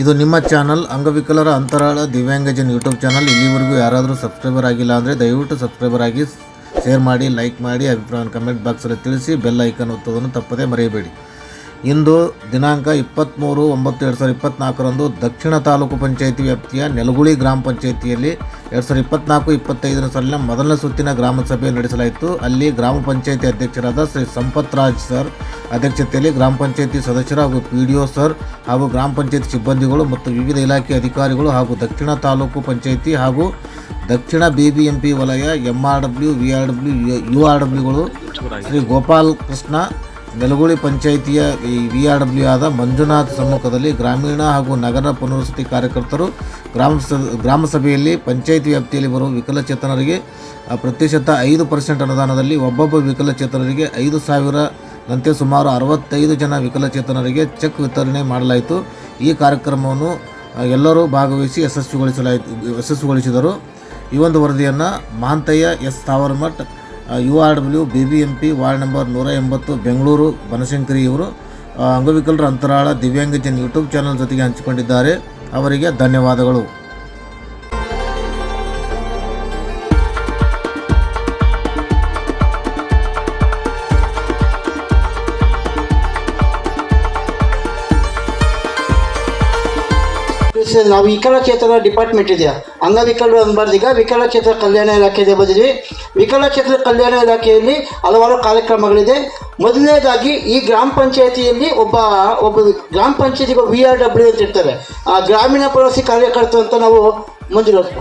ಇದು ನಿಮ್ಮ ಚಾನಲ್ ಅಂಗವಿಕಲರ ಅಂತರಾಳ ದಿವ್ಯಾಂಗಜನ್ ಯೂಟ್ಯೂಬ್ ಚಾನಲ್. ಇಲ್ಲಿವರೆಗೂ ಯಾರಾದರೂ ಸಬ್ಸ್ಕ್ರೈಬರ್ ಆಗಿಲ್ಲ ಅಂದರೆ ದಯವಿಟ್ಟು ಸಬ್ಸ್ಕ್ರೈಬರ್ ಆಗಿ ಶೇರ್ ಮಾಡಿ, ಲೈಕ್ ಮಾಡಿ, ಅಭಿಪ್ರಾಯ ಕಮೆಂಟ್ ಬಾಕ್ಸಲ್ಲಿ ತಿಳಿಸಿ ಬೆಲ್ ಐಕನ್ ಒತ್ತೋದನ್ನು ತಪ್ಪದೇ ಮರೆಯಬೇಡಿ. ಇಂದು ದಿನಾಂಕ ಇಪ್ಪತ್ತ್ಮೂರು ಒಂಬತ್ತು ಎರಡು ಸಾವಿರದ ಇಪ್ಪತ್ತ್ನಾಲ್ಕರಂದು ದಕ್ಷಿಣ ತಾಲೂಕು ಪಂಚಾಯಿತಿ ವ್ಯಾಪ್ತಿಯ ನೆಲಗುಳಿ ಗ್ರಾಮ ಪಂಚಾಯಿತಿಯಲ್ಲಿ ಎರಡು ಸಾವಿರದ ಇಪ್ಪತ್ನಾಲ್ಕು ಇಪ್ಪತ್ತೈದರ ಸಾಲಿನ ಮೊದಲನೇ ಸುತ್ತಿನ ಗ್ರಾಮ ಸಭೆ ನಡೆಸಲಾಯಿತು. ಅಲ್ಲಿ ಗ್ರಾಮ ಪಂಚಾಯಿತಿ ಅಧ್ಯಕ್ಷರಾದ ಶ್ರೀ ಸಂಪತ್ ರಾಜ್ ಸರ್ ಅಧ್ಯಕ್ಷತೆಯಲ್ಲಿ ಗ್ರಾಮ ಪಂಚಾಯಿತಿ ಸದಸ್ಯರು ಹಾಗೂ ಪಿ ಡಿ ಒ ಸರ್ ಹಾಗೂ ಗ್ರಾಮ ಪಂಚಾಯಿತಿ ಸಿಬ್ಬಂದಿಗಳು ಮತ್ತು ವಿವಿಧ ಇಲಾಖೆ ಅಧಿಕಾರಿಗಳು ಹಾಗೂ ದಕ್ಷಿಣ ತಾಲೂಕು ಪಂಚಾಯಿತಿ ಹಾಗೂ ದಕ್ಷಿಣ ಬಿ ಬಿ ಎಂ ಪಿ ವಲಯ M R W V R W U R ಡಬ್ಲ್ಯೂಗಳು Shri Gopal Krishna, Nelaguli ಪಂಚಾಯಿತಿಯ ವಿ ಆರ್ ಡಬ್ಲ್ಯೂ ಆದ ಮಂಜುನಾಥ್ ಸಮ್ಮುಖದಲ್ಲಿ ಗ್ರಾಮೀಣ ಹಾಗೂ ನಗರ ಪುನರ್ವಸತಿ ಕಾರ್ಯಕರ್ತರು ಗ್ರಾಮ ಗ್ರಾಮ ಸಭೆಯಲ್ಲಿ ಪಂಚಾಯಿತಿ ವ್ಯಾಪ್ತಿಯಲ್ಲಿ ಬರುವ ವಿಕಲಚೇತನರಿಗೆ ಪ್ರತಿಶತ ಐದು ಪರ್ಸೆಂಟ್ ಅನುದಾನದಲ್ಲಿ ಒಬ್ಬೊಬ್ಬ ವಿಕಲಚೇತನರಿಗೆ ಐದು ಸಾವಿರದಂತೆ ಸುಮಾರು ಅರವತ್ತೈದು ಜನ ವಿಕಲಚೇತನರಿಗೆ ಚೆಕ್ ವಿತರಣೆ ಮಾಡಲಾಯಿತು. ಈ ಕಾರ್ಯಕ್ರಮವನ್ನು ಎಲ್ಲರೂ ಭಾಗವಹಿಸಿ ಯಶಸ್ವಿಗೊಳಿಸಲಾಯಿತು, ಯಶಸ್ವಿಗೊಳಿಸಿದರು. ಈ ಒಂದು ವರದಿಯನ್ನು Manthayya, S Tavarmath U R W, B B M P, ward number ನೂರ ಎಂಬತ್ತು, ಬೆಂಗಳೂರು, ಬನಶಂಕರಿ ಇವರು ಅಂಗವಿಕಲರ ಅಂತರಾಳ ದಿವ್ಯಾಂಗಜನ್ ಯೂಟ್ಯೂಬ್ ಚಾನಲ್ ಜೊತೆಗೆ ಹಂಚಿಕೊಂಡಿದ್ದಾರೆ. ಅವರಿಗೆ ಧನ್ಯವಾದಗಳು. ಸರ್, ನಾವು ವಿಕಲಚೇತನ ಡಿಪಾರ್ಟ್ಮೆಂಟ್ ಇದೆಯಾ? ಅಂಗವಿಕಲರು ಅನ್ಬಾರ್ದು ಈಗ ವಿಕಲಚೇತನ ಕಲ್ಯಾಣ ಇಲಾಖೆಗೆ ಬಂದಿದ್ವಿ. ವಿಕಲಚೇತನ ಕಲ್ಯಾಣ ಇಲಾಖೆಯಲ್ಲಿ ಹಲವಾರು ಕಾರ್ಯಕ್ರಮಗಳಿದೆ. ಮೊದಲನೇದಾಗಿ ಈ ಗ್ರಾಮ ಪಂಚಾಯತಿಯಲ್ಲಿ ಒಬ್ಬ ಒಬ್ಬ ಗ್ರಾಮ ಪಂಚಾಯತಿಗೆ ವಿ ಆರ್ ಡಬ್ಲ್ಯೂ ಅಂತ ಇರ್ತಾರೆ. ಆ ಗ್ರಾಮೀಣ ಪ್ರವಾಸಿ ಕಾರ್ಯಕರ್ತರು ಅಂತ ನಾವು ಮಂಜುನಾಥ್.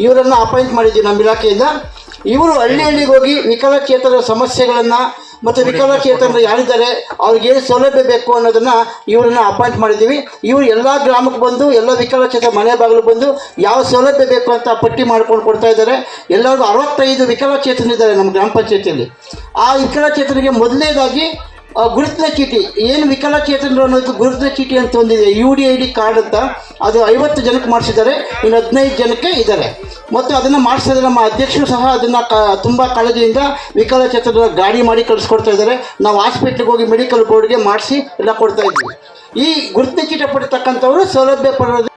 ಇವರನ್ನು ಅಪಾಯಿಂಟ್ ಮಾಡಿದ್ವಿ ನಮ್ಮ ಇಲಾಖೆಯಿಂದ. ಇವರು ಹಳ್ಳಿ ಹಳ್ಳಿಗೆ ಹೋಗಿ ವಿಕಲಚೇತನ ಸಮಸ್ಯೆಗಳನ್ನು ಮತ್ತು ವಿಕಲಚೇತನರು ಯಾರಿದ್ದಾರೆ ಅವ್ರಿಗೆ ಏನು ಸೌಲಭ್ಯ ಬೇಕು ಅನ್ನೋದನ್ನು ಇವರನ್ನ ಅಪಾಯಿಂಟ್ ಮಾಡಿದ್ದೀವಿ. ಇವರು ಎಲ್ಲ ಗ್ರಾಮಕ್ಕೆ ಬಂದು ಎಲ್ಲ ವಿಕಲಚೇತನ ಮನೆ ಬಾಗಿಲು ಬಂದು ಯಾವ ಸೌಲಭ್ಯ ಬೇಕು ಅಂತ ಪಟ್ಟಿ ಮಾಡ್ಕೊಂಡು ಕೊಡ್ತಾ ಇದ್ದಾರೆ. ಎಲ್ಲರಿಗೂ ಅರವತ್ತೈದು ವಿಕಲಚೇತನ ಇದ್ದಾರೆ ನಮ್ಮ ಗ್ರಾಮ ಪಂಚಾಯತಿಯಲ್ಲಿ. ಆ ವಿಕಲಚೇತನಿಗೆ ಮೊದಲನೇದಾಗಿ ಗುರುತಿನ ಚೀಟಿ, ಏನು ವಿಕಲಚೇತನರು ಅನ್ನೋದು ಗುರುತಿನ ಚೀಟಿ ಅಂತ ಒಂದಿದೆ. U D I D card ಅಂತ. ಅದು ಐವತ್ತು ಜನಕ್ಕೆ ಮಾಡಿಸಿದ್ದಾರೆ, ಇನ್ನು ಹದಿನೈದು ಜನಕ್ಕೆ ಇದ್ದಾರೆ. ಮತ್ತು ಅದನ್ನು ಮಾಡಿಸಿದ್ರೆ ನಮ್ಮ ಅಧ್ಯಕ್ಷರು ಸಹ ಅದನ್ನು ಕ, ತುಂಬ ಕಾಳಜಿಯಿಂದ ವಿಕಲಚೇತನರ ಗಾಡಿ ಮಾಡಿ ಕಳಿಸ್ಕೊಡ್ತಾ ಇದ್ದಾರೆ. ನಾವು ಹಾಸ್ಪಿಟ್ಲಿಗೆ ಹೋಗಿ ಮೆಡಿಕಲ್ ಬೋರ್ಡ್ಗೆ ಮಾಡಿಸಿ ಎಲ್ಲ ಕೊಡ್ತಾ ಇದ್ದೀವಿ. ಈ ಗುರುತಿನ ಚೀಟಿ ಪಡಿತಕ್ಕಂಥವರು ಸೌಲಭ್ಯ ಪಡೆಯೋದು